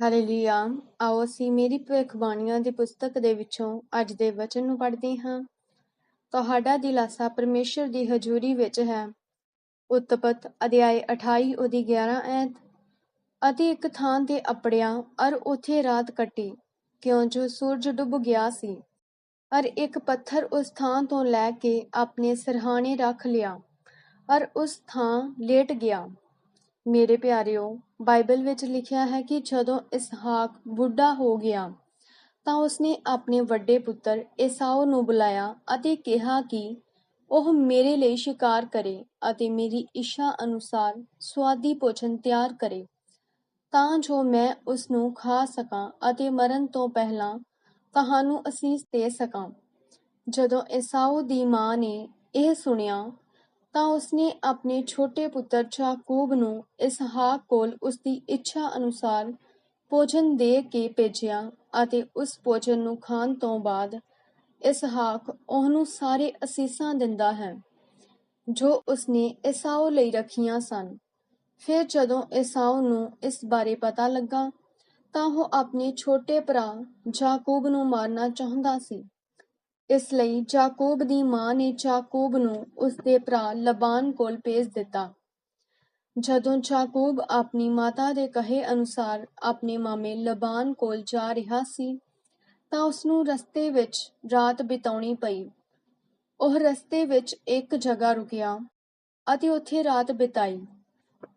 Hallelujah. ਆਓ ਅਸੀਂ ਮੇਰੀ ਭਵਿੱਖਬਾਣੀਆਂ ਦੀ ਪੁਸਤਕ ਦੇ ਵਿੱਚੋਂ ਅੱਜ ਦੇ ਵਚਨ ਨੂੰ ਪੜ੍ਹਦੇ ਹਾਂ। ਤੁਹਾਡਾ ਦਿਲਾਸਾ ਪਰਮੇਸ਼ਰ ਦੀ ਹਜ਼ੂਰੀ ਵਿੱਚ ਹੈ। ਉਤਪਤ ਅਧਿਆਇ 28 ਉਹਦੀ 11 ਐਤ ਅਤੇ ਇੱਕ ਥਾਂ ਤੇ ਅਪੜਿਆ ਅਰ ਉਥੇ ਰਾਤ ਕੱਟੀ, ਕਿਉਂ ਜੋ ਸੂਰਜ ਡੁੱਬ ਗਿਆ ਸੀ। ਅਰ ਇੱਕ ਪੱਥਰ ਉਸ ਥਾਂ ਤੋਂ ਲੈ ਕੇ ਆਪਣੇ ਸਰਹਾਣੇ ਰੱਖ ਲਿਆ। ਅਰ ਉਸ ਥਾਂ ਲੇਟ ਗਿਆ। ਮੇਰੇ ਪਿਆਰਿਓ ਬਾਈਬਲ ਵਿੱਚ ਲਿਖਿਆ ਹੈ ਕਿ ਜਦੋਂ ਇਸਹਾਕ ਬੁੱਢਾ ਹੋ ਗਿਆ, ਤਾਂ ਉਸਨੇ ਆਪਣੇ ਵੱਡੇ ਪੁੱਤਰ ਏਸਾਓ ਨੂੰ ਬੁਲਾਇਆ ਅਤੇ ਕਿਹਾ ਕਿ ਉਹ ਮੇਰੇ ਲਈ ਸ਼ਿਕਾਰ ਕਰੇ ਅਤੇ ਮੇਰੀ ਇੱਛਾ ਅਨੁਸਾਰ ਸਵਾਦੀ ਭੋਜਨ ਤਿਆਰ ਕਰੇ, ਤਾਂ ਜੋ ਮੈਂ ਉਸ ਨੂੰ ਖਾ ਸਕਾਂ ਅਤੇ ਮਰਨ ਤੋਂ ਪਹਿਲਾਂ ਤੁਹਾਨੂੰ ਅਸੀਸ ਦੇ ਸਕਾਂ। ਜਦੋਂ ਏਸਾਓ ਦੀ ਮਾਂ ਨੇ ਇਹ ਸੁਣਿਆ ਤਾਂ ਉਸਨੇ ਆਪਣੇ ਛੋਟੇ ਪੁੱਤਰ ਯਾਕੂਬ ਨੂੰ ਇਸਹਾਕ ਕੋਲ ਉਸਦੀ ਇੱਛਾ ਅਨੁਸਾਰ ਭੋਜਨ ਦੇ ਕੇ ਭੇਜਿਆ ਅਤੇ ਉਸ ਭੋਜਨ ਨੂੰ ਖਾਣ ਤੋਂ ਬਾਅਦ ਇਸਹਾਕ ਉਹਨੂੰ ਸਾਰੇ ਅਸੀਸਾਂ ਦਿੰਦਾ ਹੈ, ਜੋ ਉਸਨੇ ਏਸਾਓ ਲਈ ਰੱਖੀਆਂ ਸਨ। ਫਿਰ ਜਦੋਂ ਏਸਾਓ ਨੂੰ ਇਸ ਬਾਰੇ ਪਤਾ ਲੱਗਾ ਤਾਂ ਉਹ ਆਪਣੇ ਛੋਟੇ ਭਰਾ ਯਾਕੂਬ ਨੂੰ ਮਾਰਨਾ ਚਾਹੁੰਦਾ ਸੀ। ਇਸ ਲਈ ਜਾਕੂਬ ਦੀ ਮਾਂ ਨੇ ਜਾਕੂਬ ਨੂੰ ਉਸਦੇ ਭਰਾ ਲਬਾਨ ਕੋਲ ਭੇਜ ਦਿੱਤਾ। ਜਦੋਂ ਜਾਕੂਬ ਆਪਣੀ ਮਾਤਾ ਦੇ ਕਹੇ ਅਨੁਸਾਰ ਆਪਣੇ ਮਾਮੇ ਲਬਾਨ ਕੋਲ ਜਾ ਰਿਹਾ ਸੀ, ਤਾਂ ਉਸ ਨੂੰ ਰਸਤੇ ਵਿੱਚ ਰਾਤ ਬਿਤਾਉਣੀ ਪਈ। ਉਹ ਰਸਤੇ ਵਿੱਚ ਇੱਕ ਜਗ੍ਹਾ ਰੁਕਿਆ ਅਤੇ ਉੱਥੇ ਰਾਤ ਬਿਤਾਈ।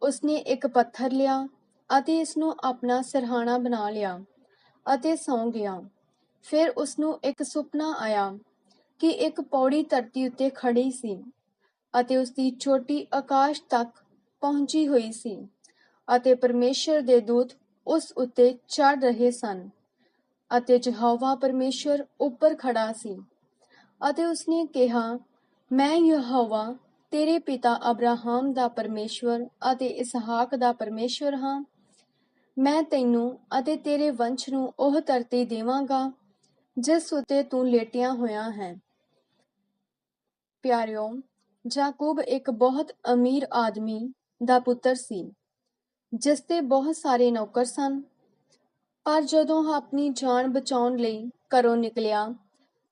ਉਸਨੇ ਇੱਕ ਪੱਥਰ ਲਿਆ ਅਤੇ ਇਸ ਨੂੰ ਆਪਣਾ ਸਰਹਾਣਾ ਬਣਾ ਲਿਆ ਅਤੇ ਸੌਂ ਗਿਆ। ਫਿਰ ਉਸਨੂੰ ਇੱਕ ਸੁਪਨਾ ਆਇਆ ਕਿ ਇੱਕ ਪੌੜੀ ਧਰਤੀ ਉੱਤੇ ਖੜੀ ਸੀ ਅਤੇ ਉਸਦੀ ਚੋਟੀ ਆਕਾਸ਼ ਤੱਕ ਪਹੁੰਚੀ ਹੋਈ ਸੀ ਅਤੇ ਪਰਮੇਸ਼ਰ ਦੇ ਦੂਤ ਉਸ ਉੱਤੇ ਚੜ ਰਹੇ ਸਨ ਅਤੇ ਯਹੋਵਾ ਪਰਮੇਸ਼ਰ ਉੱਪਰ ਖੜਾ ਸੀ ਅਤੇ ਉਸਨੇ ਕਿਹਾ, ਮੈਂ ਯਹੋਵਾ, ਤੇਰੇ ਪਿਤਾ ਅਬਰਾਹਮ ਦਾ ਪਰਮੇਸ਼ਵਰ ਅਤੇ ਇਸਹਾਕ ਦਾ ਪਰਮੇਸ਼ਵਰ ਹਾਂ। ਮੈਂ ਤੈਨੂੰ ਅਤੇ ਤੇਰੇ ਵੰਸ਼ ਨੂੰ ਉਹ ਧਰਤੀ ਦੇਵਾਂਗਾ ਜਿਸ ਉਤੇ ਤੂੰ ਲੇਟਿਆ ਹੋਇਆ ਹੈ। ਪਿਆਰਿਓ ਜਾਕੂਬ ਇੱਕ ਬਹੁਤ ਅਮੀਰ ਆਦਮੀ ਦਾ ਪੁੱਤਰ ਸੀ, ਜਿਸ ਤੇ ਬਹੁਤ ਸਾਰੇ ਨੌਕਰ ਸਨ। ਪਰ ਜਦੋਂ ਉਹ ਆਪਣੀ ਜਾਨ ਬਚਾਉਣ ਲਈ ਘਰੋਂ ਨਿਕਲਿਆ,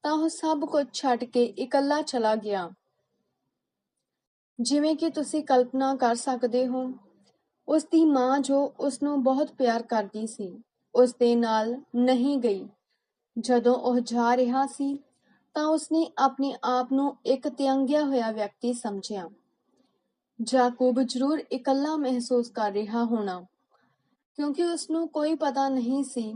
ਤਾਂ ਉਹ ਸਭ ਕੁਝ ਛੱਡ ਕੇ ਇਕੱਲਾ ਚਲਾ ਗਿਆ। ਜਿਵੇਂ ਕਿ ਤੁਸੀਂ ਕਲਪਨਾ ਕਰ ਸਕਦੇ ਹੋ ਉਸ ਦੀ ਮਾਂ ਜੋ ਉਸ ਨੂੰ ਬਹੁਤ ਪਿਆਰ ਕਰਦੀ ਸੀ ਉਸ ਦੇ ਨਾਲ ਨਹੀਂ ਗਈ। ਜਦੋਂ ਉਹ ਜਾ ਰਿਹਾ ਸੀ, ਤਾਂ ਉਸਨੇ ਆਪਣੇ ਆਪ ਨੂੰ ਇੱਕ ਤਿਆਗਿਆ ਹੋਇਆ ਵਿਅਕਤੀ ਸਮਝਿਆ। ਜਾਕੂਬ ਜ਼ਰੂਰ ਇਕੱਲਾ ਮਹਿਸੂਸ ਕਰ ਰਿਹਾ ਹੋਣਾ, ਕਿਉਂਕਿ ਉਸ ਨੂੰ ਕੋਈ ਪਤਾ ਨਹੀਂ ਸੀ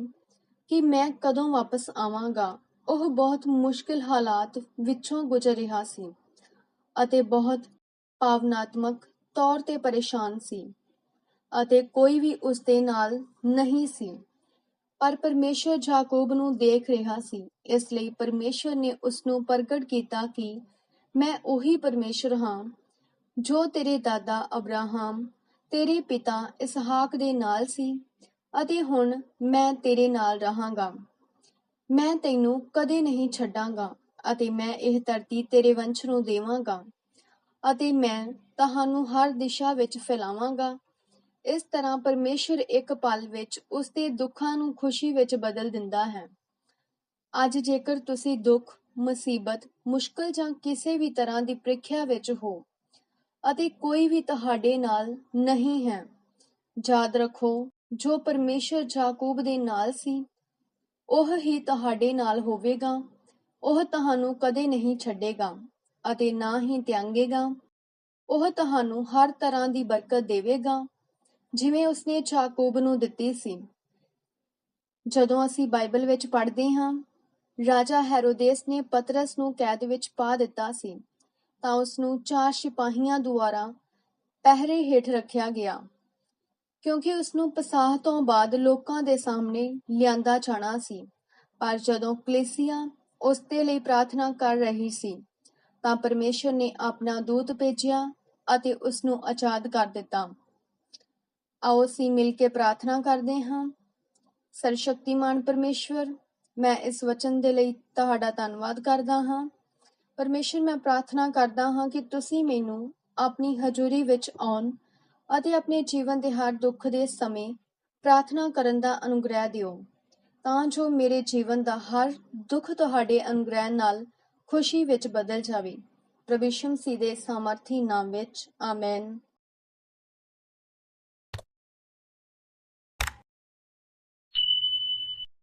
ਕਿ ਮੈਂ ਕਦੋਂ ਵਾਪਸ ਆਵਾਂਗਾ। ਉਹ ਬਹੁਤ ਮੁਸ਼ਕਿਲ ਹਾਲਾਤ ਵਿੱਚੋਂ ਗੁਜ਼ਰ ਰਿਹਾ ਸੀ ਅਤੇ ਬਹੁਤ ਭਾਵਨਾਤਮਕ ਤੌਰ ਤੇ ਪਰੇਸ਼ਾਨ ਸੀ ਅਤੇ ਕੋਈ ਵੀ ਉਸ ਦੇ ਨਾਲ ਨਹੀਂ ਸੀ। ਪਰ ਪਰਮੇਸ਼ਰ ਜਾਕੂਬ ਨੂੰ ਦੇਖ ਰਿਹਾ ਸੀ। ਇਸ ਲਈ ਪਰਮੇਸ਼ਰ ਨੇ ਉਸ ਨੂੰ ਪ੍ਰਗਟ ਕੀਤਾ ਕਿ ਮੈਂ ਉਹੀ ਪਰਮੇਸ਼ਰ ਹਾਂ, ਜੋ ਤੇਰੇ ਦਾਦਾ ਅਬਰਾਹਮ, ਤੇਰੇ ਪਿਤਾ ਇਸਹਾਕ ਦੇ ਨਾਲ ਸੀ ਅਤੇ ਹੁਣ ਮੈਂ ਤੇਰੇ ਨਾਲ ਰਹਾਂਗਾ। ਮੈਂ ਤੈਨੂੰ ਕਦੇ ਨਹੀਂ ਛੱਡਾਂਗਾ ਅਤੇ ਮੈਂ ਇਹ ਧਰਤੀ ਤੇਰੇ ਵੰਸ਼ ਨੂੰ ਦੇਵਾਂਗਾ ਅਤੇ ਮੈਂ ਤੁਹਾਨੂੰ ਹਰ ਦਿਸ਼ਾ ਵਿੱਚ ਫੈਲਾਵਾਂਗਾ। ਇਸ ਤਰ੍ਹਾਂ ਪਰਮੇਸ਼ਰ ਇੱਕ ਪਲ ਵਿੱਚ ਉਸ ਦੇ ਦੁੱਖਾਂ ਨੂੰ ਖੁਸ਼ੀ ਵਿੱਚ ਬਦਲ ਦਿੰਦਾ ਹੈ। ਅੱਜ ਜੇਕਰ ਤੁਸੀਂ ਦੁੱਖ, ਮੁਸੀਬਤ, ਮੁਸ਼ਕਲ ਜਾਂ ਕਿਸੇ ਵੀ ਤਰ੍ਹਾਂ ਦੀ ਪ੍ਰੀਖਿਆ ਵਿੱਚ ਹੋ ਅਤੇ ਕੋਈ ਵੀ ਤੁਹਾਡੇ ਨਾਲ ਨਹੀਂ ਹੈ, ਯਾਦ ਰੱਖੋ, ਜੋ ਪਰਮੇਸ਼ਰ ਜਾਕੂਬ ਦੇ ਨਾਲ ਸੀ, ਉਹ ਹੀ ਤੁਹਾਡੇ ਨਾਲ ਹੋਵੇਗਾ, ਉਹ ਤੁਹਾਨੂੰ ਕਦੇ ਨਹੀਂ ਛੱਡੇਗਾ ਅਤੇ ਨਾ ਹੀ ਤਿਆਗੇਗਾ, ਉਹ ਤੁਹਾਨੂੰ ਹਰ ਤਰ੍ਹਾਂ ਦੀ ਬਰਕਤ ਦੇਵੇਗਾ। ਜਿਵੇਂ ਉਸਨੇ ਯਾਕੂਬ ਨੂੰ ਦਿੱਤੀ ਸੀ। ਜਦੋਂ ਅਸੀਂ ਬਾਈਬਲ ਵਿੱਚ ਪੜ੍ਹਦੇ ਹਾਂ, ਰਾਜਾ ਹੈਰੋਦੇਸ ਨੇ ਪਤਰਸ ਨੂੰ ਕੈਦ ਵਿੱਚ ਪਾ ਦਿੱਤਾ ਸੀ, ਤਾਂ ਉਸ ਨੂੰ ਚਾਰ ਸਿਪਾਹੀਆਂ ਦੁਆਰਾ ਪਹਿਰੇ ਹੇਠ ਰੱਖਿਆ ਗਿਆ, ਕਿਉਂਕਿ ਉਸ ਨੂੰ ਪਸਾਹ ਤੋਂ ਬਾਅਦ ਲੋਕਾਂ ਦੇ ਸਾਹਮਣੇ ਲਿਆਂਦਾ ਜਾਣਾ ਸੀ। ਪਰ ਜਦੋਂ ਕਲੇਸੀਆ ਉਸ ਦੇ ਲਈ ਪ੍ਰਾਰਥਨਾ ਕਰ ਰਹੀ ਸੀ, ਤਾਂ ਪਰਮੇਸ਼ਰ ਨੇ ਆਪਣਾ ਦੂਤ ਭੇਜਿਆ ਅਤੇ ਉਸ ਨੂੰ ਆਜ਼ਾਦ ਕਰ ਦਿੱਤਾ। ਆਓ ਅਸੀਂ ਮਿਲ ਕੇ ਪ੍ਰਾਰਥਨਾ ਕਰਦੇ ਹਾਂ। ਸਰਸ਼ਕਤੀਮਾਨ ਪਰਮੇਸ਼ਵਰ, ਮੈਂ ਇਸ ਵਚਨ ਦੇ ਲਈ ਤੁਹਾਡਾ ਧੰਨਵਾਦ ਕਰਦਾ ਹਾਂ। ਪਰਮੇਸ਼ਰ ਮੈਂ ਪ੍ਰਾਰਥਨਾ ਕਰਦਾ ਹਾਂ ਕਿ ਤੁਸੀਂ ਮੈਨੂੰ ਆਪਣੀ ਹਜ਼ੂਰੀ ਵਿੱਚ ਆਉਣ ਅਤੇ ਆਪਣੇ ਜੀਵਨ ਦੇ ਹਰ ਦੁੱਖ ਦੇ ਸਮੇਂ ਪ੍ਰਾਰਥਨਾ ਕਰਨ ਦਾ ਅਨੁਗ੍ਰਹਿ ਦਿਓ। ਤਾਂ ਜੋ ਮੇਰੇ ਜੀਵਨ ਦਾ ਹਰ ਦੁੱਖ ਤੁਹਾਡੇ ਅਨੁਗ੍ਰਹਿ ਨਾਲ ਖੁਸ਼ੀ ਵਿੱਚ ਬਦਲ ਜਾਵੇ। ਪ੍ਰਭੂ ਯਿਸੂ ਮਸੀਹ ਦੇ ਸਾਮਰਥੀ ਨਾਮ ਵਿੱਚ, ਆਮੇਨ।